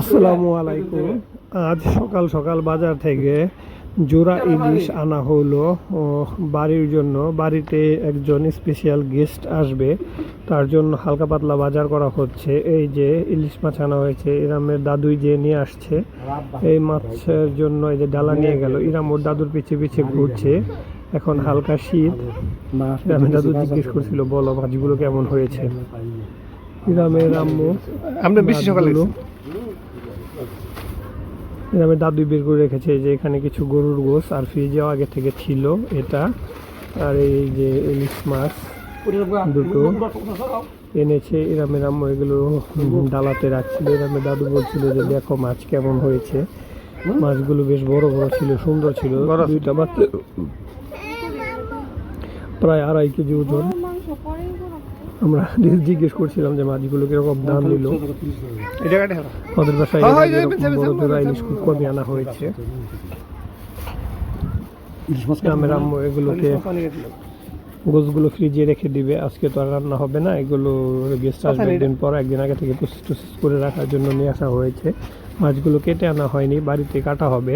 আসসালামু আলাইকুম। আজ সকাল সকাল বাজার থেকে জোড়া ইলিশ আনা হলো। ও বাড়ির জন্য বাড়িতে একজন স্পেশাল গেস্ট আসবে। তার জন্য হালকা পাতলা বাজার করা হচ্ছে। এই যে ইলিশ মাছ আনা হয়েছে ইরামের দাদুই যে নিয়ে আসছে এই মাছের জন্য এই যে ডালা নিয়ে গেল। ইরাম ওর দাদুর পিছে পিছে ঘুরছে। এখন হালকা শীত। ইরামের দাদু জিজ্ঞেস করছিল বলো মাছগুলো কেমন হয়েছে? ইরামের আম্মু আমরা বেশি সকালে গ্রামের দাদু বের করে রেখেছে যে এখানে কিছু গরুর গোস আর ফ্রিজেও আগে থেকে ছিল এটা। আর এই যে ইলিশ মাছ দুটো এনেছে এরামের আম্মু এগুলো ডালাতে রাখছিল। এরামের দাদু বলছিল যে দেখো মাছ কেমন হয়েছে। মাছগুলো বেশ বড় বড় ছিল সুন্দর ছিল। দুইটা প্রায় আড়াই কেজি ওজন। আমরা জিজ্ঞেস করছিলাম যে মাছগুলো কীরকম দাম নিল আমাদের বাসায় কমই আনা হয়েছে। গ্রামের আম্মু এগুলোকে গোছগুলো ফ্রিজে রেখে দিবে। আজকে তো আর রান্না হবে না। এগুলো গেস্ট আসবে একদিন পর। একদিন আগে থেকে প্রসেস টুসেস করে রাখার জন্য নিয়ে আসা হয়েছে। মাছগুলো কেটে আনা হয়নি। বাড়িতে কাটা হবে।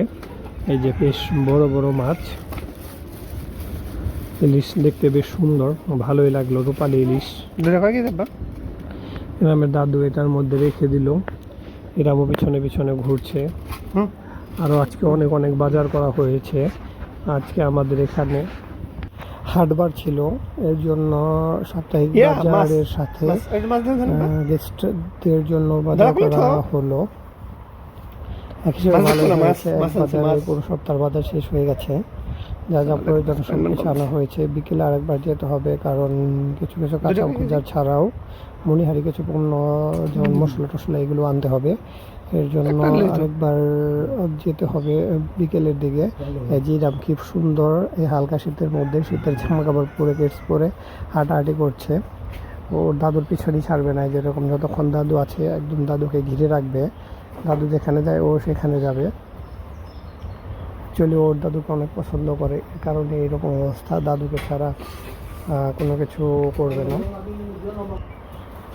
এই যে বেশ বড় বড় মাছ। ইলিশ দেখতে বেশ সুন্দর ভালোই লাগল রূপালি ইলিশ। গ্রামের দাদু এটার মধ্যে রেখে দিল। এরামও পিছনে পিছনে ঘুরছে। আরও আজকে অনেক অনেক বাজার করা হয়েছে আজকে আমাদের এখানে হাটবার ছিল। এর জন্য সাপ্তাহিক বাজারের সাথে গেস্টদের জন্য বাজার করা হলো। এক হিসেবে মাছ ভালোই আছে না, মাছ, হয়েছে বাজারে পুরো সপ্তাহ বাজার শেষ হয়ে গেছে। যা যা প্রয়োজন সব কিছু আনা হয়েছে। বিকেলে আরেকবার যেতে হবে কারণ কিছু কিছু কাঁচা বাজার ছাড়াও মনিহারি কিছু পণ্য যেমন মশলা টশলা এগুলো আনতে হবে। এর জন্য আরেকবার যেতে হবে বিকেলের দিকে। এই যে রাম কি সুন্দর এই হালকা শীতের মধ্যে শীতের জামা কাপড় পরে কেটস পরে হাঁটাহাঁটি করছে। ওর দাদুর পিছনেই ছাড়বে না যেরকম যতক্ষণ দাদু আছে একদম দাদুকে ঘিরে রাখবে। দাদু যেখানে যায় ও সেখানে যাবে। চলে ওর দাদুকে অনেক পছন্দ করে, এ কারণে এরকম অবস্থা, দাদুকে ছাড়া কোনো কিছু করবে না।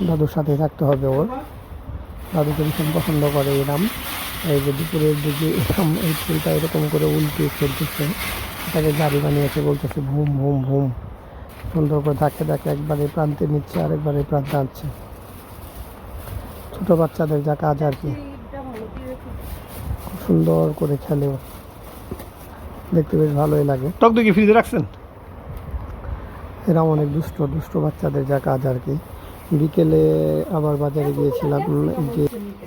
দাদুর সাথে থাকতে হবে ওর। দাদুকে ভীষণ পছন্দ করে এরাম এই যে দুপুরের দিকে এরকম এই ফুলটা এরকম করে উল্টে খেলতেছে, এটাকে গাড়ি বানিয়েছে, বলতেছে ভুম ভুম ভুম। সুন্দর করে ধাক্কে ধাক্কে একবার প্রান্তে নিচ্ছে, আরেকবার প্রান্তে আনছে। ছোটো বাচ্চাদের যা কাজ আর কি। খুব সুন্দর করে খেলে ও। দেখতে বেশ ভালোই লাগে। টক দই কি ফ্রিজে রাখছেন? এরা অনেক দুষ্ট দুষ্ট বাচ্চাদের যা কাজ আর কি। বিকেলে আবার বাজারে গিয়েছিলাম যে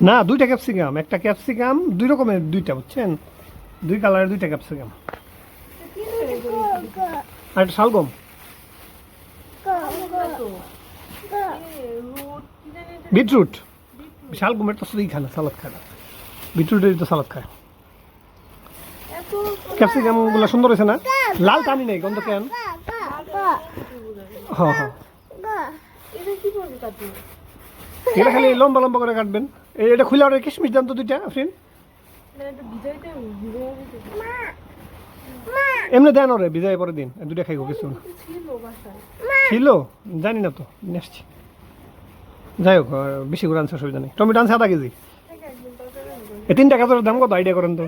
না দুইটা ক্যাপসিকাম একটা ক্যাপসিকাম দুই রকমের দুইটা বুঝছেন? দুই কালারের দুইটা ক্যাপসিকাম আর একটা শালগম। বিটরুট। শালগমের তো শুধুই খায় না সালাদ খায় না। বিটরুটের তো সালাদ খায়। ক্যাপসিকামগুলো সুন্দর হয়েছে না? লাল টানি নেই গন্ধ কেন হ্যাঁ হ্যাঁ এটা খালি লম্বা লম্বা করে কাটবেন। এই এটা খুলে ওটা কিশমিশ দেন তো দুইটা ফ্রেন্ড এমনি দেন ওরে বিজয় পরে দিন। এই দুইটা খাইব কিছু না। ছিল জানি না তো নিয়ে আসছি। যাই হোক আর বেশি করে আনছে অসুবিধা নেই। টমেটো আনছে আধা কেজি। এই তিনটা গাছের দাম কত? আইডিয়া করেন তো।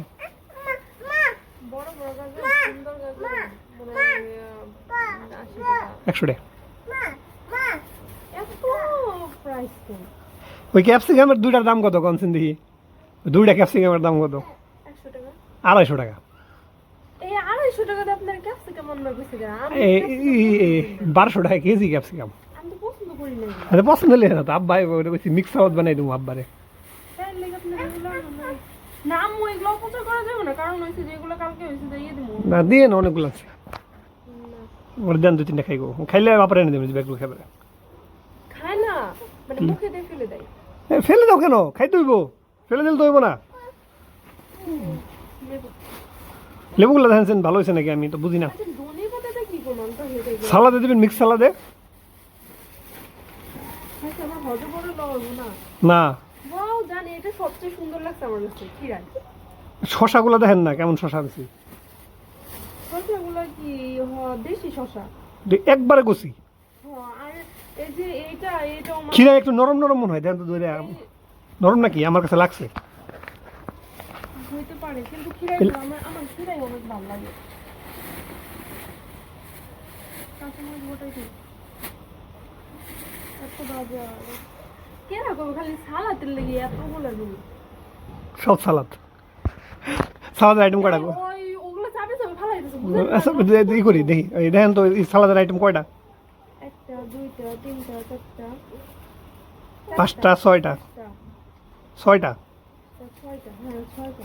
একশো টাকা ওই ক্যাপসিকামের দুইটার দাম কত কনসেন দেখি? দুইটা ক্যাপসিকামের দাম কত? আড়াইশো টাকা। বারোশো টাকা কেজি ক্যাপসিকাম আরে পছন্দ হলে না তো আব্বাই ওটা কইছি মিক্স আউট বানাই দেবো আব্বারে। নাম ওইগুলো অপচয় করা যাবে না কারণ হয়েছে যেগুলো কালকে হয়েছে দিয়ে না দিয়ে না অনেকগুলো আছে। ওর দেন দু তিনটা খাইবো খাইলে বাপারে এনে দেবেন ব্যাগগুলো খাবে খায় না মানে মুখে দিয়ে ফেলে দেয় ফেলে দাও কেন খাই দইব ফেলে দিলে দইব না লেবুগুলো দেখেন ভালো হয়েছে নাকি আমি তো বুঝি না ধনে পাতাটা কি করলাম তো হেঁটে গেল সালাদে দেবেন মিক্স সালাদে না শশাগুলো দেখেন না কেমন শশা দিছি কি দেশি একবারে গুছি আর এই যে এইটা এটা খিরা একটু নরম নরম মনে হয় দেন তো ধরে নরম নাকি? আমার কাছে লাগছে। হইতে পারে কিন্তু খিরাই এল- আমার আমার খিরাই অনেক ভালো লাগে। কাঁচামরিচ গোটাই দিই এত বাজে কে রাখো খালি সালাতের লেগে দিই সব সালাদ। সালাদের আইটেম কয়টা আচ্ছা করি দেখি। এই দেখেন তো এই সালাদের আইটেম কয়টা? পাঁচটা ছয়টা? ছয়টা? ছয়টা হ্যাঁ ছয়টা।